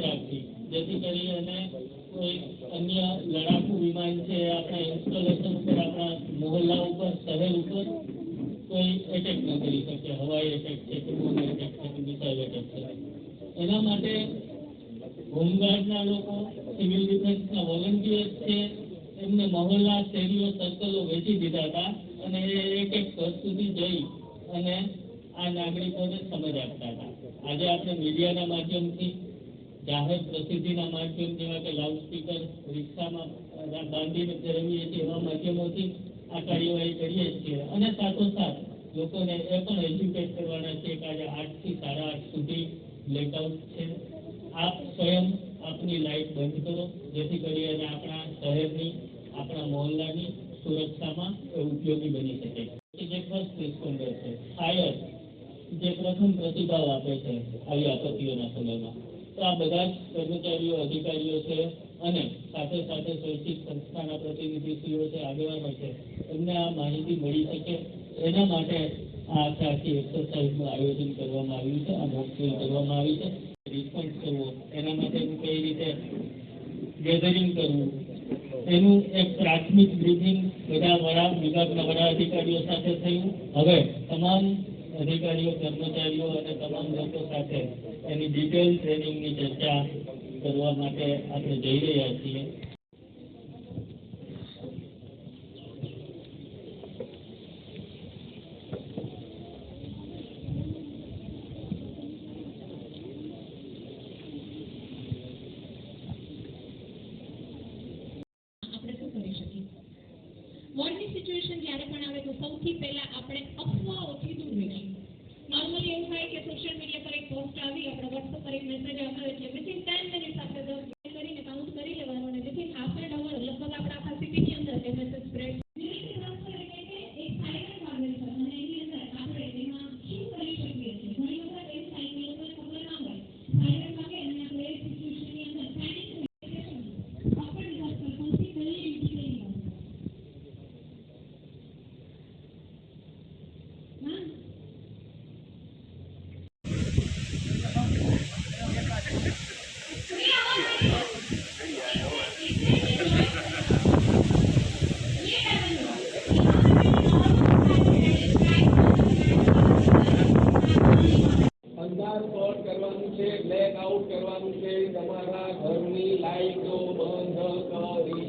રાખવી જેથી કરી અને કોઈ અન્ય લડાકુ વિમાન છે, આપણા ઇન્સ્ટોલેશન ઉપર, આપણા મોહલ્લા ઉપર, શહેર ઉપર કોઈ એટેક ન કરી શકે. હવાઈ એટેક છે કે બોમ્બ એટેક છે કે મિસાઇલ એટેક છે. એના માટે હોમગાર્ડના લોકો સિવિલ ડિફેન્સના વોલન્ટિયર્સ છે, એમને મહોલ્લા, શેરીઓ સર્કલો વેચી દીધા હતા અને એ એક એક ઘર સુધી જઈ અને આ નાગરિકોને સમજ આપતા હતા. આજે આપણે મીડિયાના માધ્યમથી જાહેર પ્રસિદ્ધિના માધ્યમ જેવા કે લાઉડસ્પીકર રિક્ષામાં બાંધીને ફેરવીએ છીએ એવા માધ્યમોથી આ કાર્યવાહી કરીએ છીએ. અને સાથોસાથ લોકોને એ પણ એજ્યુકેટ કરવાના છે કે આજે આઠથી સાડા આઠ સુધી બ્લેકઆઉટ છે. આપ સ્વયં આપની લાઇટ બંધ કરો. જેથી કરી અને આપણા શહેરની, આપણા મહોલ્લાની સુરક્ષામાં ઉપયોગી બની શકે. જે ફર્સ્ટ રિસ્પોન્ડર છે ફાયર જે પ્રથમ પ્રતિભાવ આપે છે, આવી આપત્તિઓના સમયમાં. આ બધા જ કર્મચારીઓ, અધિકારીઓ છે અને સાથે સાથે શૈક્ષિક સંસ્થાના પ્રતિનિધિશ્રીઓ છે, આગેવાનો છે. એમને આ માહિતી મળી શકે. એના માટે આ આખી એક્સરસાઇઝનું આયોજન કરવામાં આવ્યું છે, આ મોક કરવામાં આવી છે. રિસ્પોન્સ કરવો. એના માટેનું કઈ રીતે ગેધરિંગ કરવું એનું એક પ્રાથમિક બ્રિફિંગ બધા વડા વિભાગના વડા અધિકારીઓ સાથે થયું. હવે તમામ અધિકારીઓ, કર્મચારીઓ અને તમામ લોકો સાથે એની ડિટેલ ટ્રેનિંગની ચર્ચા કરવા માટે આપણે જઈ રહ્યા છીએ આપણે શું કરી શકીએ વોરની સિચ્યુએશન જ્યારે પણ આવે તો સૌથી પહેલાં આપણે અફવાઓથી દૂર રહીશું નોર્મલી એવું થાય કે સોશિયલ મીડિયા પર એક પોસ્ટ આવી, આપણે વોટ્સઅપ પર એક મેસેજ આવ્યો એટલે વિથિન ટેન મિનિટ્સ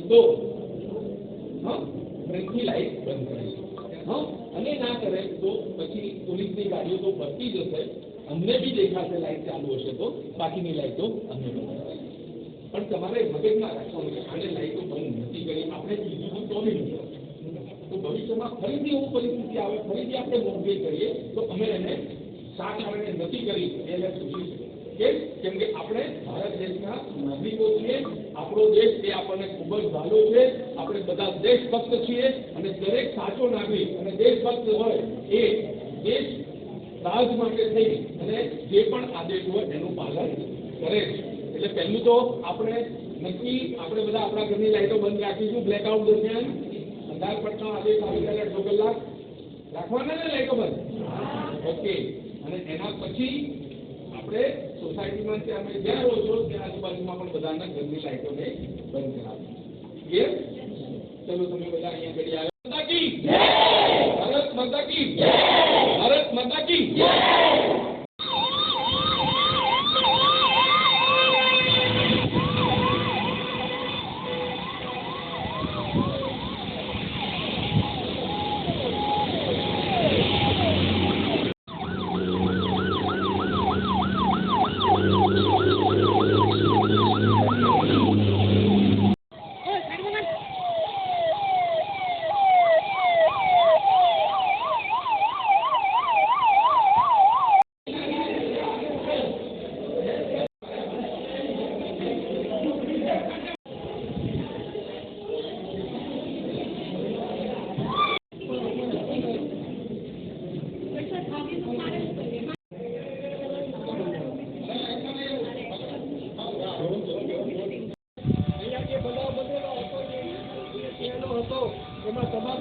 હા પ્રેમથી લાઈટ બંધ કરી હા, અને ના કરે તો પછી પોલીસની ગાડીઓ તો ફરતી જશે અમને બી દેખાશે લાઈટ ચાલુ હશે તો, બાકીની લાઈટો અમને બંધ. પણ તમારે મગજમાં રાખવાનું કે આને લાઈટો બંધ નથી કરી, આપણે કીધું તો નથી તો ભવિષ્યમાં ફરીથી એવું પરિસ્થિતિ આવે, ફરીથી આપણે મોંઘી કરીએ, તો અમે એને સાત કારણે નથી કરી, એને પૂછી કેમ કેમ કે આપણે ભારત દેશના નાગરિકો છીએ આપણો દેશ એ આપણને ખૂબ જ ભાલો છે આપણે બધા દેશભક્ત છીએ અને દરેક સાચો નાગરિક અને દેશભક્ત હોય એ દેશ રાજ માટે થઈ અને જે પણ આદેશ હોય એનું પાલન કરે છે. એટલે પહેલું તો આપણે નક્કી આપણે બધા આપણા ઘરની લાઈટો બંધ રાખીશું બ્લેકઆઉટ દરમિયાન. અંધારપટનો આદેશ આવી ગયા અડધો કલાક. રાખવાના ને લાઇટો બંધ? ઓકે. અને એના પછી આપણે સોસાયટીમાં ત્યાં અમે જ્યાં રહો છો, ત્યાં આજુબાજુમાં પણ બધાના ઘરની લાઇટોને બંધ કરાવી. ચલો, તમે બધા અહીંયા ઘડી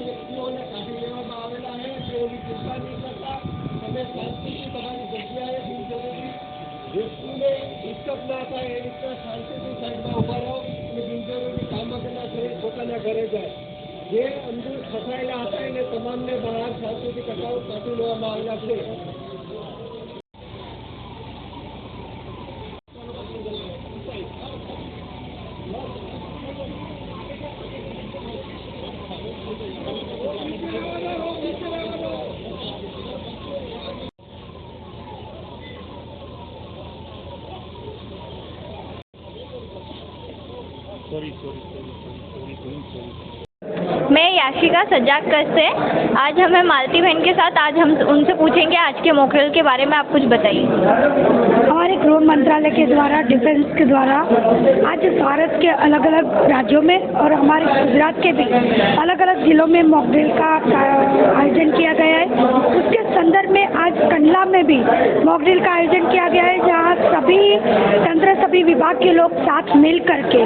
વ્યક્તિઓને કાઢી લેવામાં આવેલા છે તેઓની ચિંતા નહીં કરતા તમે શાંતિથી તમારી જગ્યાએ બિનજરૂરી વ્યક્તિને ડિસ્ટર્બ ના થાય એ રીતના શાંતિથી સાઈડમાં ઊભા અને બિનજરૂરી કામ વગરના શરીર પોતાના ઘરે જાય. જે અંદર ફસાયેલા હતા એને તમામને બહાર શાંતિથી કટાવ કાઢી લેવામાં આવેલા છે. मैं याशिका सजाकर से आज हमें मालती बहन के साथ। आज हम उनसे पूछेंगे आज के मॉकड्रिल के बारे में। आप कुछ बताइए। हमारे गृह मंत्रालय के द्वारा डिफेंस के द्वारा आज भारत के अलग अलग राज्यों में और हमारे गुजरात के भी अलग अलग जिलों में मॉकड्रिल का आयोजन किया संदर्भ में आज कंडला में भी मॉकड्रिल का आयोजन किया गया है, जहाँ सभी तंत्र, सभी विभाग के लोग साथ मिल करके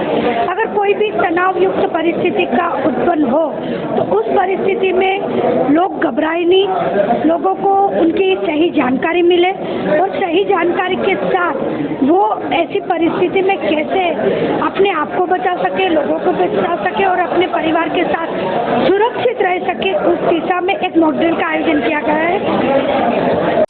अगर कोई भी तनाव युक्त परिस्थिति का उत्पन्न हो तो उस परिस्थिति में लोग घबराए नहीं। लोगों को उनकी सही जानकारी मिले और सही जानकारी के साथ वो ऐसी परिस्थिति में कैसे अपने आप को बचा सके, लोगों को बचा सके और अपने परिवार के साथ सुरक्षित रह सके, उस दिशा में एक मॉडल का आयोजन किया गया है